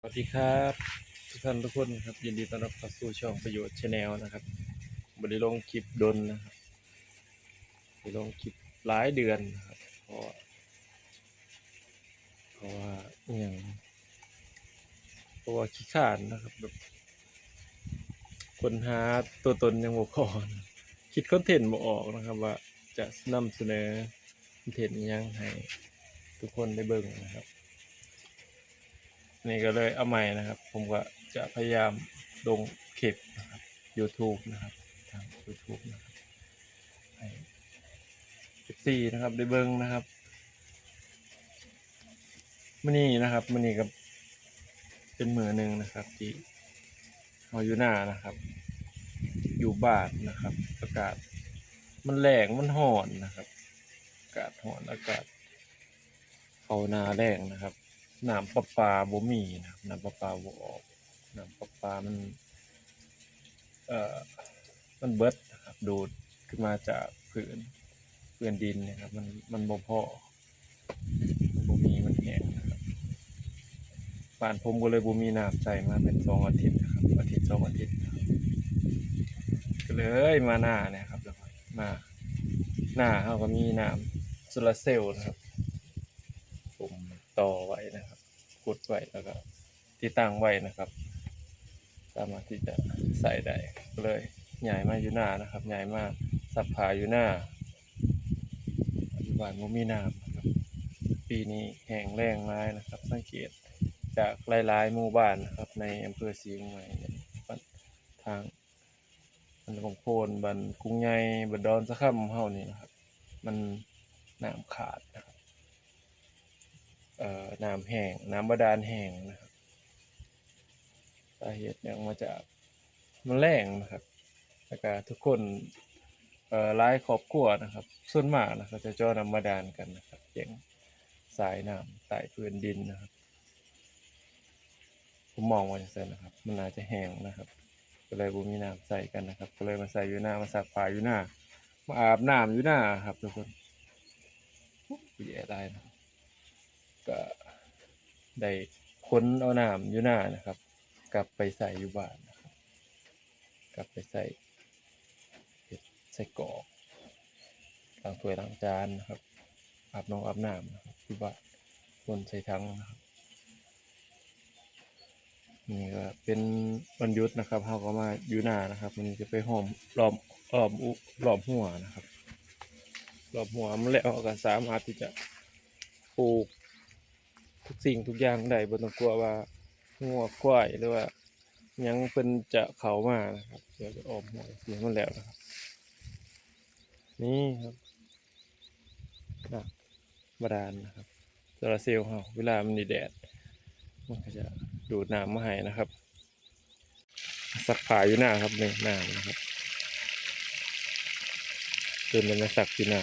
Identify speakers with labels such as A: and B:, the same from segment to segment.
A: สวัสดีครับทุกท่านทุกคนครับยินดีต้อนรับเข้าสู่ช่องประโยชน์ชาแนลนะครับบไดลงคลิปดนนะครับบไดลงคลิปหลายเดือนนะครับเพราะว่าเพราะว่าอย่างเพราะว่าขี้ขาดนะครับแบบคนหาตัวตนยังบ่พอคิดคอนเทนต์บ่ออกนะครับ ว่าจะนำเสนอคอนเทนต์ยังให้ทุกคนได้เบิ่งนะครับ นี่ก็เลยเอาใหม่นะครับ ผมก็จะพยายามลงคลิปนะครับ YouTube นะครับ ทาง YouTube นะครับให้ซีนะครับ ได้เบิ้งนะครับมื่อนี้นะครับมื่อนี้ก็เป็นมือหนึ่งนะครับ ที่เราอยู่หน้านะครับ อยู่บานนะครับ อากาศมันแรงมันห่อนนะครับ อากาศห่อนอากาศเขาหนาแรงนะครับ น้ำประปาบ่มีนะครับน้ำประปาบ่ออกน้ำประปามันเอ่อมันเบิดนะครับดูดขึ้นมาจากพื้นพื้นดินนะครับ มันมันบ่พอบ่มีมันแห้งนะครับบ้านผมก็เลยบ่มีน้ำใส่มาเป็นสองอาทิตย์นะครับอาทิตย์สองอาทิตย์ก็เลยมาหน้าเนี่ยครับแล้วก็มาหน้าเขาก็มีน้ำโซลาเซลล์นะครับ ต่อไว้นะครับกดไว้แล้วก็ที่ตั้งไว้นะครับ สามารถที่จะใส่ได้เลยใหญ่มากอยู่หน้านะครับใหญ่มากสับผาอยู่หน้าปัจจุบันบ่มีน้ำนะครับปีนี้แห้งแล้งร้ายนะครับ สังเกตจากหลายๆหมู่บ้านนะครับ ในอำเภอศรียงใหม่ทางบันของโพนบันกรุงใหญ่บันดอนสะค่ำเฮานี่นะครับ มันน้ำขาดนะครับ น้ำแห้งน้ำบาดาลแห้งนะครับสาเหตุเนื่องมาจากมันแรงนะครับแล้วก็ทุกคนเอ่อหลายครอบครัวนะครับ ส่วนมากนะครับจะเจ่อน้ำบาดาลกันนะครับเจียงสายน้ำใต้พื้นดินนะครับ ผมมองว่าจะเซนนะครับ มันอาจจะแห้งนะครับ ก็เลยบ่มีน้ำใส่กันนะครับ ก็เลยมาใส่อยู่หน้ามาซักผ้าอยู่หน้ามาอาบน้ำอยู่หน้าครับทุกคนแย่ได้นะ ก็ได้ค้นเอาน้ำอยู่หน้านะครับ กลับไปใส่อยู่บ้านนะครับ กลับไปใส่เฮ็ดใส่กรอกล้างถ้วยล้างจานนะครับอาบน้องอาบน้ำนะครับอยู่บ้านคนใส่ถังนะครับนี่ก็เป็นวันยุดนะครับเขาก็มาอยู่หน้านะครับ มันจะไปหอมรอบรอบอุรอบหัวนะครับรอบหัวมันแล้วก็สามารถที่จะปลูก ทุกสิ่งทุกอย่างได้บ่ต้องกลัวว่างัวควายหรือว่ายังเพิ่นจะเขามานะครับ เดี๋ยวจะออมหัวเสียมันแล้วนะครับ นี่ครับนะบาดาลนะครับโซลารเซลล์เฮาเวลามันมีแดด มันก็จะดูดน้ำมาให้นะครับ สักผ้าอยู่หน้าครับนี่หน้านะครับเดินมาสักอยู่หน้า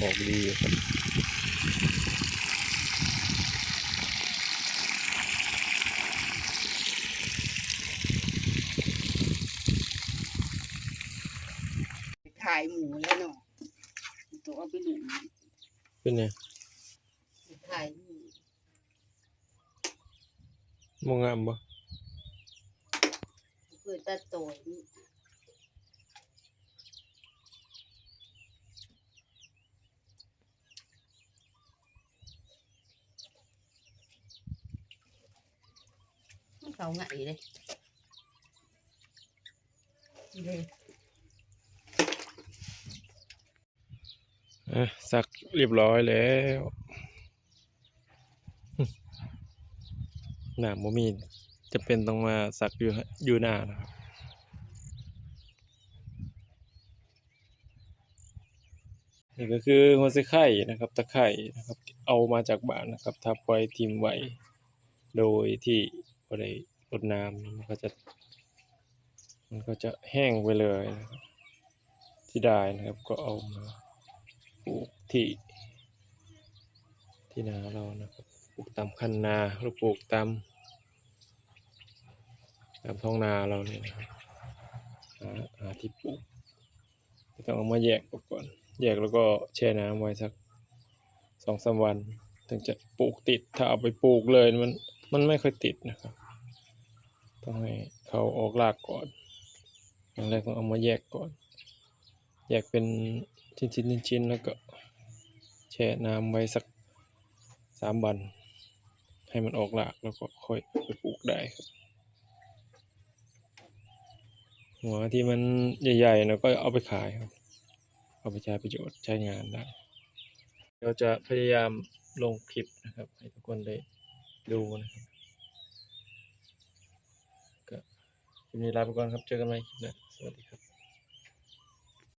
A: ออกดีอยู่ครับ
B: ขายหมูแล้วเนาะตัวเอาไปหนุน
A: เป็นไง
B: ขายหมู
A: มองงามบ่
B: เพื่อตัดโตยนี่ เขาไงเลยเลย
A: อะสักเรียบร้อยแล้วหน้าบ่มีจะเป็นต้องมาสักอยู่อยู่หน้านะครับนี่ก็คือหัวไชไข่นะครับตะไคร่นะครับ เอามาจากบ้านนะครับทับไว้ทิมไว้ โดยที่ บ่ได้รดน้ำมันก็จะ มันก็จะแห้งไปเลยนะครับที่ได้นะครับก็เอามาปลูกที่ ที่นาเรานะครับปลูกตามคันนาหรือปลูกตามตามท้องนาเราเนี่ยนะครับหาหาที่ปลูกต้องเอามาแยกออกก่อน แยกแล้วก็แช่น้ำไว้สักสองสามวัน ถึงจะปลูกติดถ้าเอาไปปลูกเลยมัน มันไม่ค่อยติดนะครับ ต้องให้เขาออกรากก่อน อย่างแรกต้องเอามาแยกก่อน แยกเป็นชิ้นๆชิ้นๆแล้วก็แช่น้ำไว้สักสามวัน ให้มันออกรากแล้วก็ค่อยไปปลูกได้ครับ หัวที่มันใหญ่ๆนะก็เอาไปขายครับ เอาไปใช้ประโยชน์ใช้งานได้เราจะพยายามลงคลิปนะครับ ให้ทุกคนได้ ดูนะครับก็คลิปนี้ลาไปก่อนครับ เจอกันใหม่คลิปหน้าสวัสดีครับ